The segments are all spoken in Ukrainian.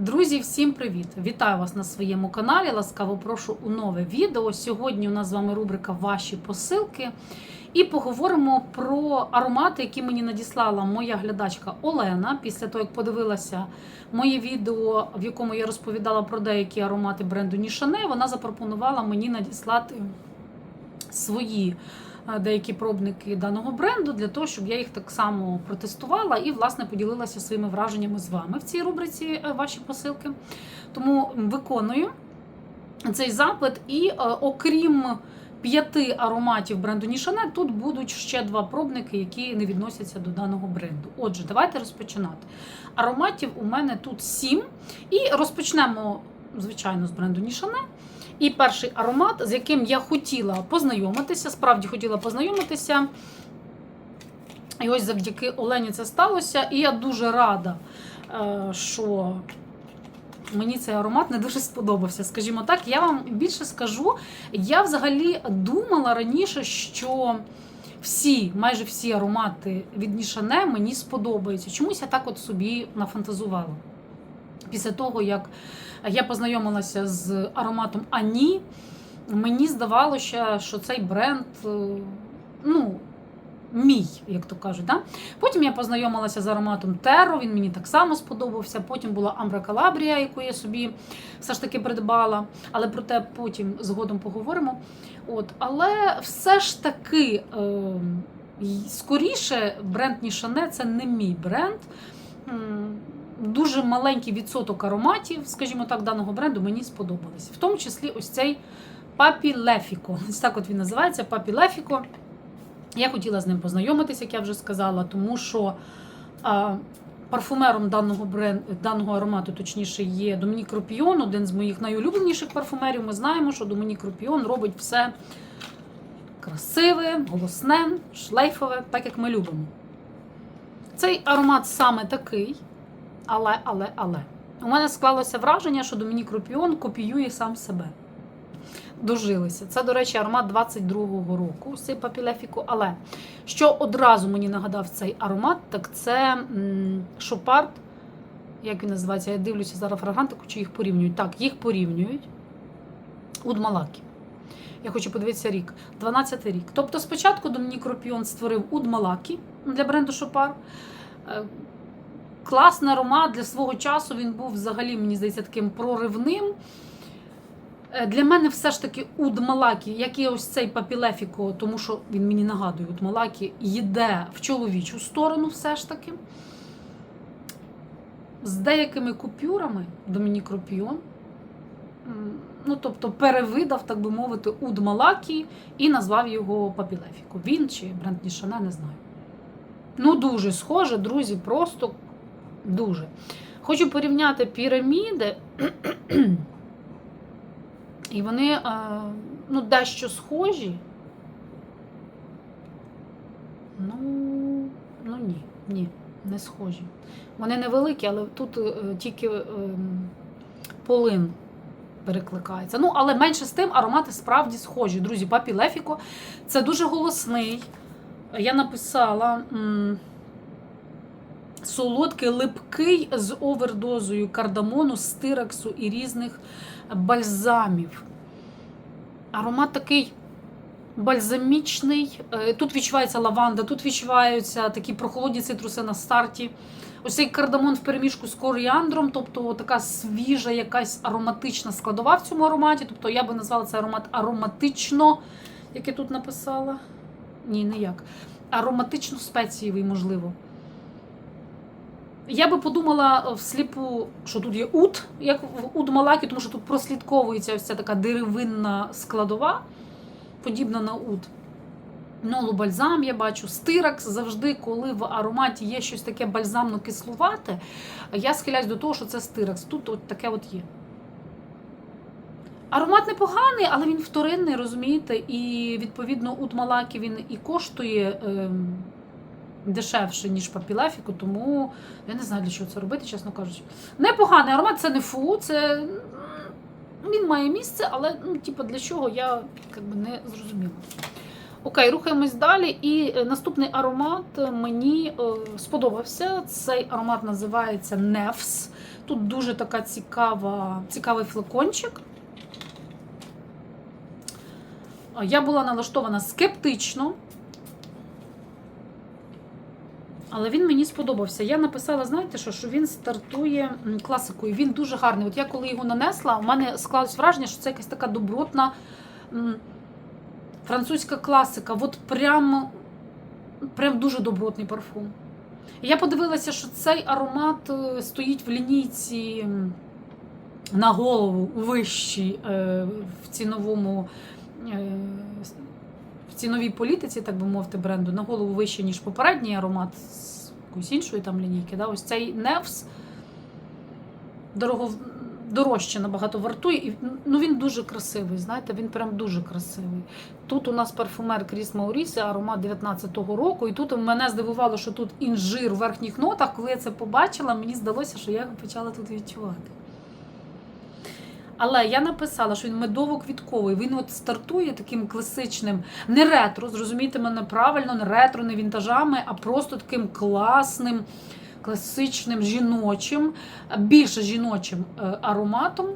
Друзі, всім привіт! Вітаю вас на своєму каналі. Ласкаво прошу у нове відео. Сьогодні у нас з вами рубрика Ваші посилки. І поговоримо про аромати, які мені надіслала моя глядачка Олена. Після того, як подивилася моє відео, в якому я розповідала про деякі аромати бренду Нішане, вона запропонувала мені надіслати свої деякі пробники даного бренду для того, щоб я їх так само протестувала і, власне, поділилася своїми враженнями з вами в цій рубриці е, ваші посилки. Тому виконую цей запит, і е, окрім п'яти ароматів бренду Нішане, тут будуть ще два пробники, які не відносяться до даного бренду. Отже, давайте розпочинати. Ароматів у мене тут сім. І розпочнемо, звичайно, з бренду Нішане. І перший аромат, з яким я хотіла познайомитися, справді хотіла познайомитися. І ось завдяки Олені це сталося. І я дуже рада, е, що мені цей аромат не дуже сподобався. Скажімо так, я вам більше скажу. Я взагалі думала раніше, що всі, майже всі аромати від Нішане мені сподобаються. Чомусь я так от собі нафантазувала. Після того, як я познайомилася з ароматом Ані, мені здавалося, що цей бренд, е, ну, мій, як то кажуть. Да? Потім я познайомилася з ароматом Терро, він мені так само сподобався. Потім була Амбра Калабрія, яку я собі все ж таки придбала. Але про те потім згодом поговоримо. От, Але все ж таки, е, скоріше, бренд Нішане це не мій бренд. Дуже маленький відсоток ароматів, скажімо так, даного бренду мені сподобались. В тому числі ось цей Папі Лефіко. Ось так от він називається Папі Лефіко. Я хотіла з ним познайомитися, як я вже сказала, тому що а, парфумером даного бренд, даного аромату, точніше, є Домінік Ропіон, один з моїх найулюбленіших парфумерів. Ми знаємо, що Домінік Ропіон робить все красиве, голосне, шлейфове, так як ми любимо. Цей аромат саме такий, але, але, але. У мене склалося враження, що Домінік Ропіон копіює сам себе дожилися. Це, до речі, аромат 22-го року, цей папілефіку. Але що одразу мені нагадав цей аромат, так це Шопард. Як він називається? Я дивлюся зараз фрагрантику, чи їх порівнюють. Так, їх порівнюють. Удмалакі. Я хочу подивитися рік. 12 рік. Тобто, спочатку Домінік Ропіон створив Удмалакі для бренду Шопар. Класний аромат для свого часу. Він був взагалі, мені здається, таким проривним. Е, Для мене все ж таки Удмалакі, як і ось цей папілефіко, тому що він мені нагадує, Удмалакі йде в чоловічу сторону все ж таки. З деякими купюрами Домінік Ропіон. Ну, тобто перевидав, так би мовити, Удмалакі і назвав його папілефіко. Він чи бренд Нішане, не знаю. Ну, дуже схоже, друзі, просто дуже. Хочу порівняти піраміди. І вони е, ну, дещо схожі. Ну, ну ні, ні, не схожі. Вони невеликі, але тут е, тільки е, полин перекликається. Ну, але менше з тим аромати справді схожі. Друзі, папі Лефіко це дуже голосний. Я написала. Солодкий, липкий з овердозою кардамону, стираксу і різних бальзамів. Аромат такий бальзамічний. Е, Тут відчувається лаванда, тут відчуваються такі прохолодні цитруси на старті. Ось цей кардамон в переміжку з коріандром, тобто така свіжа, якась ароматична складова в цьому ароматі. Тобто я би назвала це аромат ароматично, як я тут написала. Ні, не як. Ароматично спецієвий, можливо. Я би подумала е, всліпу, що тут є ут, як в уд-малакі, тому що тут прослідковується ось така деревинна складова, подібна на ут. Нолу бальзам я бачу. Стиракс завжди, коли в ароматі є щось таке бальзамно-кислувате, я схиляюсь до того, що це стиракс. Тут от таке от є. Аромат непоганий, але він вторинний, розумієте? І відповідно ут Малакі він і коштує ем, дешевше, ніж папілефіку, тому я не знаю, для чого це робити, чесно кажучи. Непоганий аромат, це не фу, це він має місце, але ну, типу, для чого я би, не зрозуміла. Окей, рухаємось далі. І е, наступний аромат мені е, сподобався. Цей аромат називається Невс. Тут дуже така цікава, цікавий флакончик. Я була налаштована скептично. Але він мені сподобався. Я написала, знаєте що, що він стартує класикою. Він дуже гарний. От я коли його нанесла, у мене склалось враження, що це якась така добротна французька класика. От прям, прям дуже добротний парфум. Я подивилася, що цей аромат е, стоїть в лінійці на голову вищій е, в ціновому. В ціновій політиці, так би мовити, бренду на голову вище, ніж попередній аромат з якоїсь іншої там лінійки. Да? Ось цей Невс дорого, дорожче набагато вартує. І, ну, він дуже красивий, знаєте, він прям дуже красивий. Тут у нас парфумер Кріс Маурісе, аромат 19-го року. І тут мене здивувало, що тут інжир у верхніх нотах. Коли я це побачила, мені здалося, що я його почала тут відчувати. Але я написала, що він медово-квітковий. Він от стартує таким класичним, не ретро, зрозумійте мене правильно, не ретро, не вінтажами, а просто таким класним, класичним жіночим, більше жіночим е, ароматом.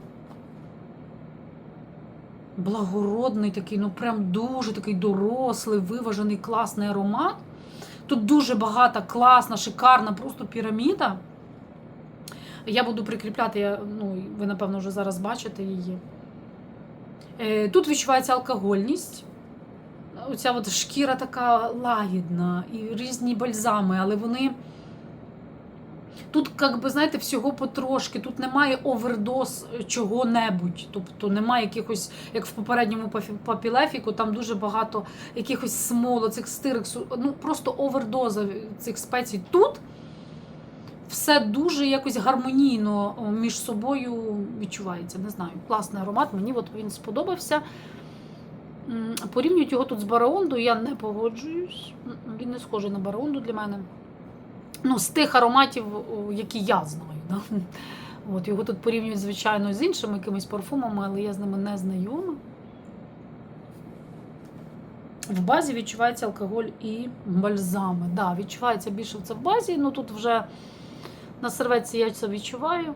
Благородний такий, ну прям дуже такий дорослий, виважений, класний аромат. Тут дуже багата, класна, шикарна, просто піраміда. Я буду прикріпляти, я, ну, ви, напевно, вже зараз бачите її. Е, Тут відчувається алкогольність. Оця от шкіра така лагідна, і різні бальзами, але вони. Тут, як би, знаєте, всього потрошки, тут немає овердоз чого-небудь. Тобто немає якихось, як в попередньому папілефіку, там дуже багато якихось смолу, цих стирексу, ну просто овердоза цих спецій. Тут все дуже якось гармонійно між собою відчувається. Не знаю, класний аромат, мені от він сподобався. Порівнюють його тут з Бараонду, я не погоджуюсь. Він не схожий на Бараонду для мене. Ну, з тих ароматів, які я знаю. Да? От, його тут порівнюють, звичайно, з іншими якимись парфумами, але я з ними не знайома. В базі відчувається алкоголь і бальзами. Да, відчувається більше це в базі, ну тут вже на серветці я це відчуваю.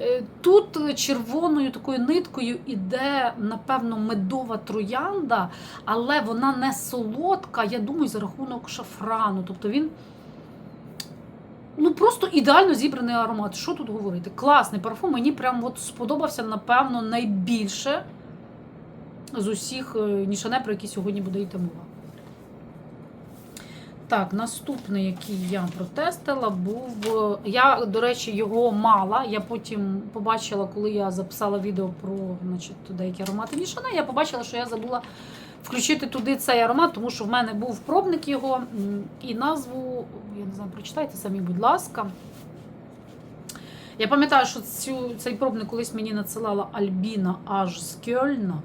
Е, Тут червоною такою ниткою іде, напевно, медова троянда, але вона не солодка, я думаю, за рахунок шафрану. Тобто він ну, просто ідеально зібраний аромат. Що тут говорити? Класний парфум. Мені прям от сподобався, напевно, найбільше з усіх е, нішане, про які сьогодні буде йти мова. Так, наступний, який я протестила, був. е, Я, до речі, його мала. Я потім побачила, коли я записала відео про значить, деякі аромати Нішане, я побачила, що я забула включити туди цей аромат, тому що в мене був пробник його і назву, я не знаю, прочитайте самі, будь ласка. Я пам'ятаю, що цю, цей пробник колись мені надсилала Альбіна аж з Кьольна. М,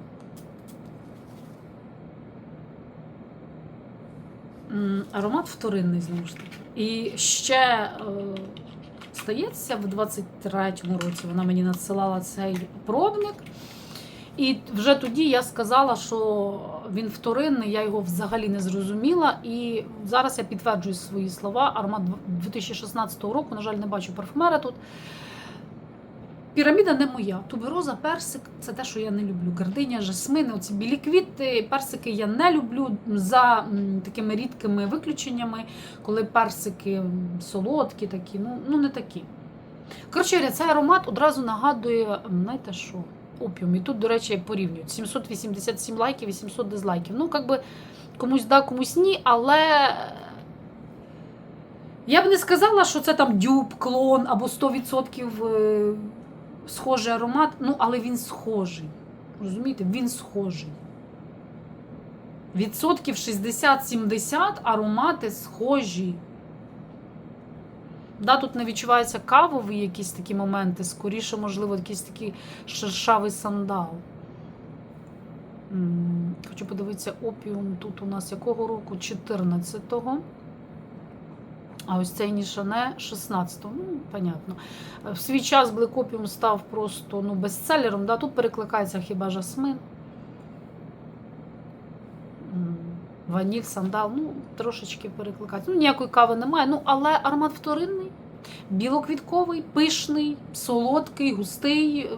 Аромат вторинний, знову ж таки. І ще е, стається, в 23-му році вона мені надсилала цей пробник. І вже тоді я сказала, що він вторинний, я його взагалі не зрозуміла. І зараз я підтверджую свої слова. Аромат 2016 року, на жаль, не бачу парфумера тут. Піраміда не моя. Тубероза, персик це те, що я не люблю. Гардиня, жасмини, оці білі квіти, персики я не люблю за такими рідкими виключеннями, коли персики солодкі, такі, ну, ну не такі. Коротше, цей аромат одразу нагадує, знаєте що, опіум. І тут, до речі, порівнюють 787 лайків і 700 дизлайків. Ну, як би комусь да, комусь ні, але. Я б не сказала, що це там дюб, клон або 100% е, схожий аромат, ну, але він схожий. Розумієте, він схожий. Відсотків 60-70 аромати схожі. Да, тут не відчуваються кавові якісь такі моменти, скоріше, можливо, якийсь такий шершавий сандал. Хочу подивитися, опіум тут у нас якого року? 14-го. А ось цей Нішане 16-го. Ну, понятно. В свій час Opium став просто ну, бестселером. Да? Тут перекликається хіба жасмин. Ваніль, сандал, ну, трошечки перекликається. Ну, ніякої кави немає, ну, але аромат вторинний. Білоквітковий, пишний, солодкий, густий.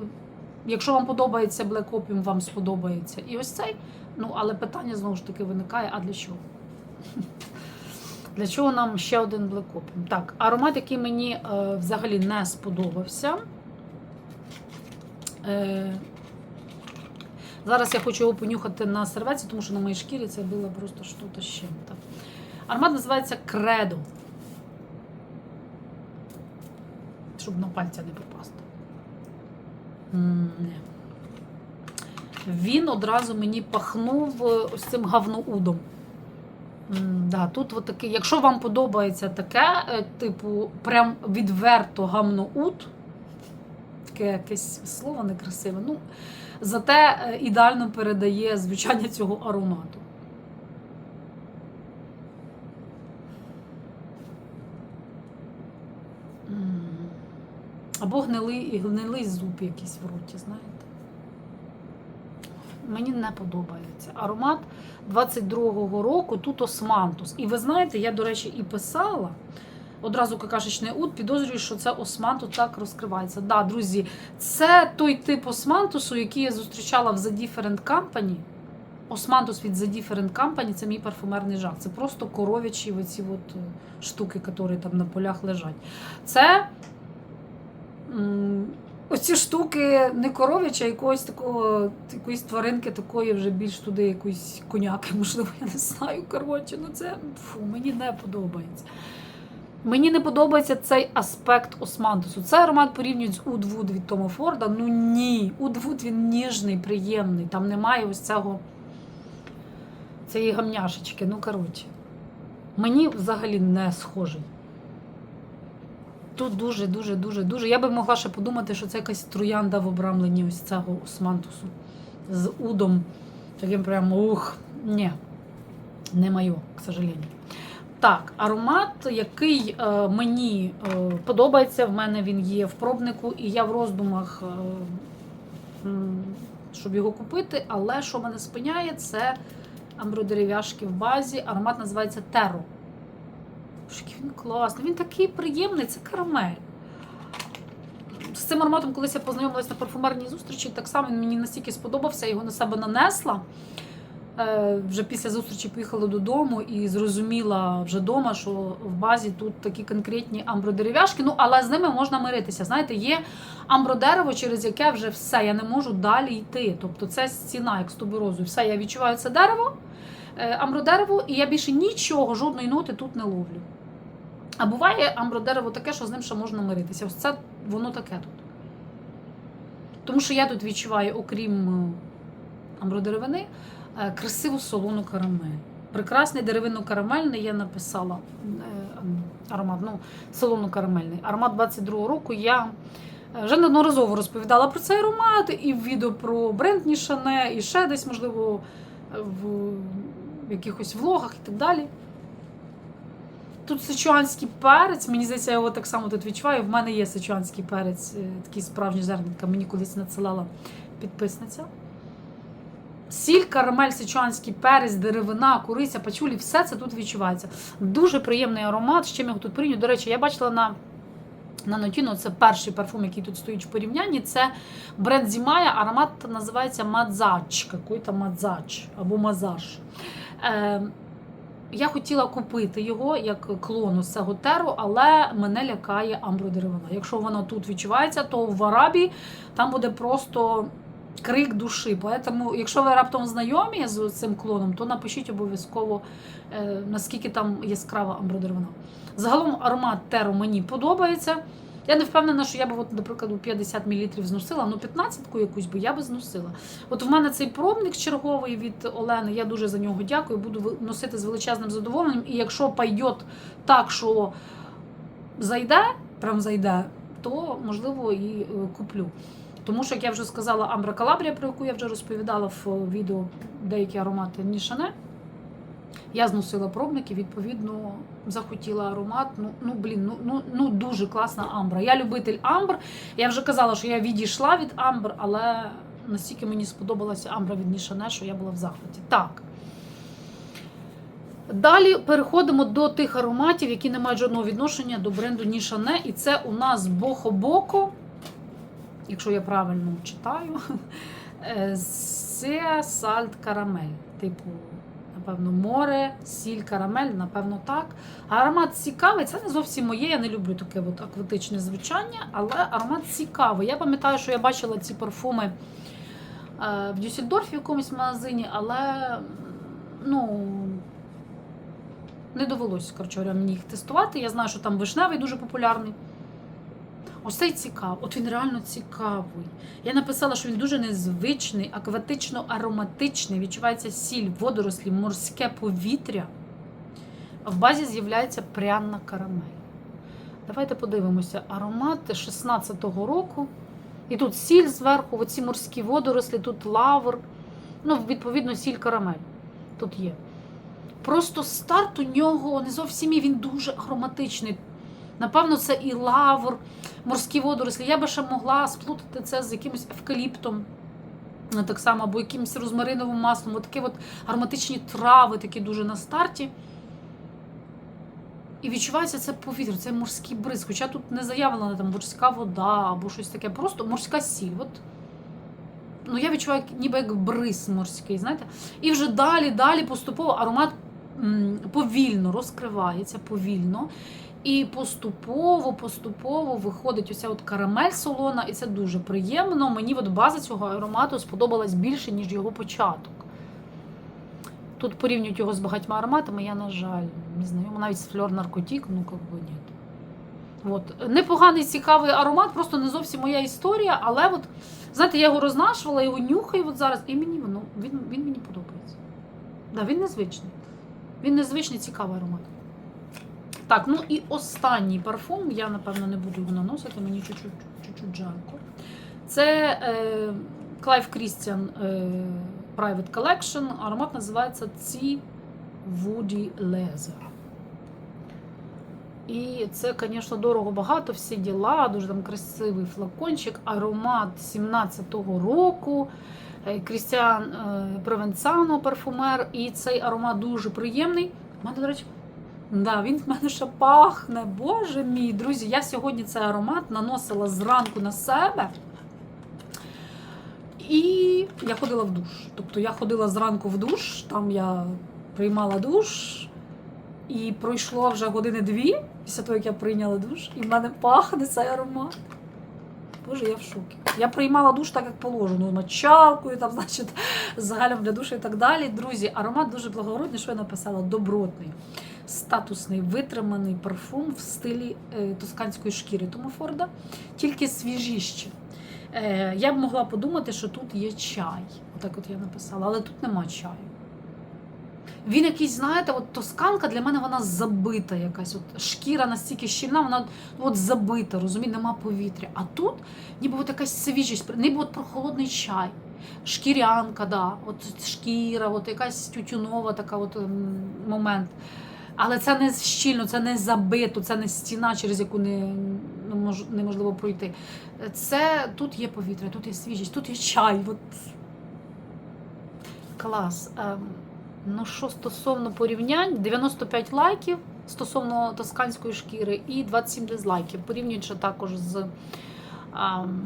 Якщо вам подобається Black Opium, вам сподобається. І ось цей. Ну, але питання знову ж таки виникає: а для чого? Для чого нам ще один Black Opium? Так, аромат, який мені е, взагалі не сподобався. Е, зараз я хочу його понюхати на серветці, тому що на моїй шкірі це було просто щось з чим-то. Аромат називається Кредо. Щоб на пальця не попасти. М. Він одразу мені пахнув е, ось цим говноудом. Да, тут от таке, якщо вам подобається таке, е, типу, прям відверто гамноуд, таке якесь слово некрасиве, ну, зате е, ідеально передає звучання цього аромату. Або гнилий, гнилий зуб якийсь в роті, знаєте. Мені не подобається. Аромат 22-го року тут османтус. І ви знаєте, я, до речі, і писала. Одразу какашечний ут, підозрюю, що це османтус так розкривається. Да, друзі, це той тип османтусу, який я зустрічала в The Different Company. Османтус від The Different Company це мій парфумерний жах. Це просто коров'ячі оці от е, штуки, які там на полях лежать. Це оці штуки не коров'яча, а якогось такого, якоїсь тваринки такої вже більш туди якоїсь коняки, можливо, я не знаю. Коротше, ну це фу, мені не подобається. Мені не подобається цей аспект османтусу. Це аромат порівнюють з Уд Вуд від Тома Форда. Ну ні, Уд Вуд він ніжний, приємний. Там немає ось цього цієї гамняшечки. Ну, коротше. Мені взагалі не схожий. Тут дуже, дуже, дуже, дуже. Я би могла ще подумати, що це якась троянда в обрамленні ось цього османтусу з удом. Таким прям ух, ні, не моє, к сожалению. Так, аромат, який е, мені е, подобається, в мене він є в пробнику, і я в роздумах, е, щоб його купити. Але що мене спиняє, це амбродерев'яшки в базі. Аромат називається Теро. Який Він класний, він такий приємний, це карамель. З цим ароматом, колись я познайомилася на парфумерній зустрічі, так само він мені настільки сподобався, я його на себе нанесла. Е, Вже після зустрічі поїхала додому і зрозуміла вже вдома, що в базі тут такі конкретні амбродерев'яшки. Ну, але з ними можна миритися. Знаєте, є амбродерево, через яке вже все, я не можу далі йти. Тобто це стіна, як з туберозою. Все, я відчуваю це дерево, е, амбродерево, і я більше нічого, жодної ноти тут не ловлю. А буває амбродерево таке, що з ним ще можна миритися. Ось це воно таке тут. Тому що я тут відчуваю, окрім е, амбродеревини, е, красиву солону карамель. Прекрасний деревинно-карамельний я написала е, аромат, ну, солоно-карамельний. Аромат 22-го року я вже неодноразово розповідала про цей аромат і в відео про бренд Нішане, і ще десь, можливо, в якихось влогах і так далі. Тут сичуанський перець, мені здається, я його так само тут відчуваю. В мене є сичуанський перець, е, такий справжній зернятка, мені колись надсилала підписниця. Сіль, карамель, сичуанський перець, деревина, куриця, пачулі, все це тут відчувається. Дуже приємний аромат. З чим його тут порівнюю. До речі, я бачила на, на Нотіно, це перший парфум, який тут стоїть в порівнянні. Це бренд Зімая, аромат називається Мадзач, какой-то Мадзач або Мазаж. Е, я хотіла купити його як клону з цього теру, але мене лякає амбродеревина. Якщо воно тут відчувається, то в Арабії там буде просто крик душі. Тому, якщо ви раптом знайомі з цим клоном, то напишіть обов'язково, е, наскільки там яскрава амбродеревина. Загалом аромат теру мені подобається. Я не впевнена, що я б, от, наприклад, 50 мл зносила, ну 15-ку якусь би я би зносила. От в мене цей пробник черговий від Олени, я дуже за нього дякую, буду носити з величезним задоволенням. І якщо пойде так, що зайде, прям зайде, то можливо і е, куплю. Тому що, як я вже сказала, Амбра Калабрія, про яку я вже розповідала в відео деякі аромати Нішане. Я зносила пробник і відповідно захотіла аромат. Ну, ну блін, ну, ну, ну дуже класна амбра. Я любитель амбр. Я вже казала, що я відійшла від амбр, але настільки мені сподобалася амбра від Нішане, що я була в захваті. Так. Далі переходимо до тих ароматів, які не мають жодного відношення до бренду Нішане. І це у нас Бохо-Боко, якщо я правильно читаю, е, це сальт карамель. Типу, напевно, море, сіль, карамель, напевно, так. Аромат цікавий, це не зовсім моє. Я не люблю таке от акватичне звучання, але аромат цікавий. Я пам'ятаю, що я бачила ці парфуми е, в Дюссельдорфі в якомусь магазині, але ну. Не довелося, коротше мені їх тестувати. Я знаю, що там вишневий дуже популярний. Ось цей цікавий. От він реально цікавий. Я написала, що він дуже незвичний, акватично-ароматичний. Відчувається сіль, водорослі, морське повітря. В базі з'являється пряна карамель. Давайте подивимося. Аромат 16-го року. І тут сіль зверху, оці морські водорослі, тут лавр. Ну, відповідно, сіль карамель. Тут є. Просто старт у нього не зовсім він дуже ароматичний. Напевно, це і лавр, морські водорослі. Я би ще могла сплутати це з якимось евкаліптом, е, так само, або якимось розмариновим маслом. От такі от ароматичні трави, такі дуже на старті. І відчувається це повітря, це морський бриз. Хоча тут не заявлена там морська вода або щось таке, просто морська сіль. От ну я відчуваю ніби як бриз морський, знаєте. І вже далі, далі поступово аромат повільно розкривається, повільно. І поступово, поступово виходить оця от карамель солона, і це дуже приємно. Мені от база цього аромату сподобалась більше, ніж його початок. Тут порівнюють його з багатьма ароматами, я, на жаль, не знайома навіть з фльор наркотік, ну як би ні. От. Непоганий, цікавий аромат, просто не зовсім моя історія, але от, знаєте, я його рознашувала, його нюхаю от зараз, і мені воно, він, він мені подобається. Да, він незвичний. Він незвичний, цікавий аромат. Так, ну і останній парфум, я, напевно, не буду його наносити, мені чуть-чуть жарко. Це е, Clive Christian е, Private Collection. Аромат називається Ці Woody Leather. І це, звісно, дорого багато, всі діла, дуже там красивий флакончик, аромат 17-го року. Крістіан е, Провенцано парфумер. І цей аромат дуже приємний. У мене, до речі, да, він в мене ще пахне. Боже мій, друзі, я сьогодні цей аромат наносила зранку на себе. І я ходила в душ. Тобто я ходила зранку в душ, там я приймала душ, і пройшло вже години дві після того, як я прийняла душ, і в мене пахне цей аромат. Боже, я в шокі. Я приймала душ так, як положено, мочалкою, там, значить, з для душу і так далі. Друзі, аромат дуже благородний, що я написала? Добротний, статусний, витриманий парфум в стилі е, тосканської шкіри Тома Форда, тільки свіжіще. Я б могла подумати, що тут є чай. Отак от я написала, але тут нема чаю. Він якийсь, знаєте, от тосканка для мене вона забита якась. От шкіра настільки щільна, вона от забита, розумієте, нема повітря. А тут ніби от якась свіжість, ніби от прохолодний чай, шкірянка, да, от шкіра, от якась тютюнова така от момент. Але це не щільно, це не забито, це не стіна, через яку не, не мож- неможливо пройти. Це тут є повітря, тут є свіжість, тут є чай. От. Клас. Ем, Ну, що стосовно порівнянь, 95 лайків стосовно тосканської шкіри і 27 дизлайків. Порівнюючи також з ам,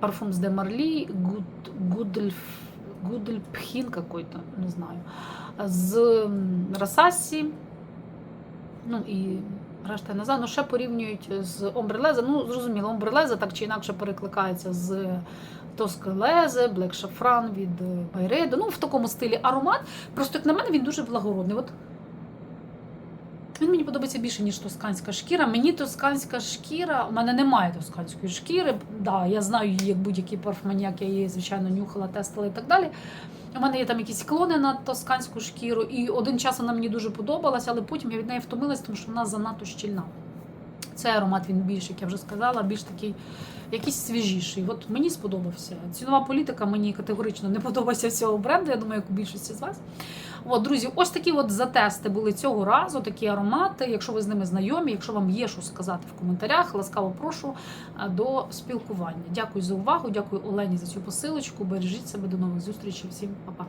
парфум з Демарлі, Гудельпхін какой-то, не знаю, з Расасі, ну і решта не знаю, ну ще порівнюють з Омбрелеза. Ну, зрозуміло, Омбрелезе так чи інакше перекликається з Тоскелезе, Блек Шафран від е, Байреду. Ну, в такому стилі аромат. Просто, як на мене, він дуже благородний. От він мені подобається більше, ніж тосканська шкіра. Мені тосканська шкіра, у мене немає тосканської шкіри. Да, я знаю її як будь-який парфманіяк, я її, звичайно, нюхала, тестила і так далі. У мене є там якісь клони на тосканську шкіру, і один час вона мені дуже подобалася, але потім я від неї втомилась, тому що вона занадто щільна. Цей аромат він більш, як я вже сказала, більш такий якийсь свіжіший. От мені сподобався. Цінова політика мені категорично не подобається цього бренду. Я думаю, як у більшості з вас. От, друзі, ось такі от затести були цього разу, такі аромати. Якщо ви з ними знайомі, якщо вам є що сказати в коментарях, ласкаво прошу е, до спілкування. Дякую за увагу. Дякую Олені за цю посилочку. Бережіть себе до нових зустрічей. Всім па-па.